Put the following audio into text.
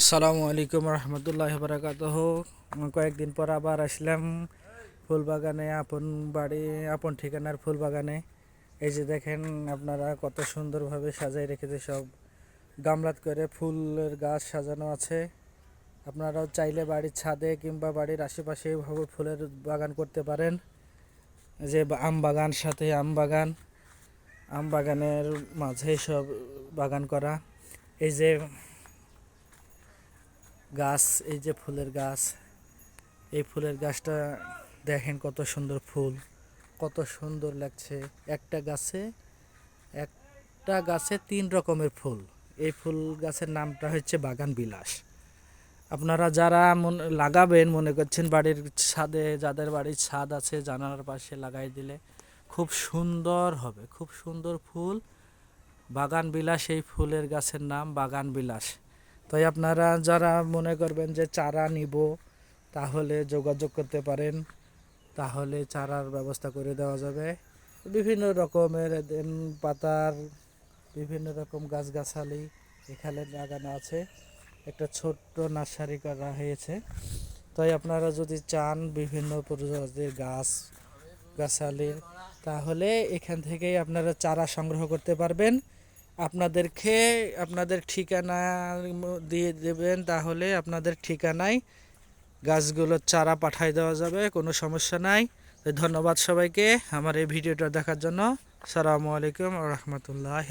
আসসালামু আলাইকুম রহমতুল্লাহ বারাকাতহ। কয়েকদিন পর আবার আসলাম ফুল বাগানে আপন বাড়ি, আপন ঠিকানার ফুল বাগানে এই যে দেখেন আপনারা কত সুন্দরভাবে সাজাই রেখেছে সব। গামলাত করে ফুলের গাছ সাজানো আছে। আপনারাও চাইলে বাড়ির ছাদে কিংবা বাড়ির আশেপাশে এইভাবে ফুলের বাগান করতে পারেন। যে আম বাগান, সাথে আম বাগান। আম বাগানের মাঝে সব বাগান করা। এই যে গাছ, এই যে ফুলের গাছ, এই ফুলের গাছটা দেখেন কত সুন্দর ফুল, কত সুন্দর লাগছে। একটা গাছে একটা গাছে তিন রকমের ফুল। এই ফুল গাছের নামটা হচ্ছে বাগান বিলাস। আপনারা যারা মন, লাগাবেন, মনে করছেন বাড়ির ছাদে, যাদের বাড়ির ছাদ আছে, জানালার পাশে লাগাই দিলে খুব সুন্দর হবে, খুব সুন্দর ফুল। বাগান বিলাস, এই ফুলের গাছের নাম বাগান বিলাস। তাই আপনারা যারা মনে করবেন যে চারা নিব, তাহলে যোগাযোগ করতে পারেন। তাহলে চারার ব্যবস্থা করে দেওয়া যাবে। বিভিন্ন রকমের পাতার, বিভিন্ন রকম গাছগাছালি এখানে লাগানো আছে। একটা ছোট্ট নার্সারি করা হয়েছে। তাই আপনারা যদি চান বিভিন্ন প্রজাতির গাছ গাছালির তাহলে এখান থেকেই আপনারা চারা সংগ্রহ করতে পারবেন। আপনাদেরকে আপনাদের ঠিকানা দিয়ে দেবেন, তাহলে আপনাদের ঠিকানায় গাছগুলোর চারা পাঠায় দেওয়া যাবে, কোনো সমস্যা নাই। ধন্যবাদ সবাইকে আমার এই ভিডিওটা দেখার জন্য। সালামু আলাইকুম রহমতুল্লাহ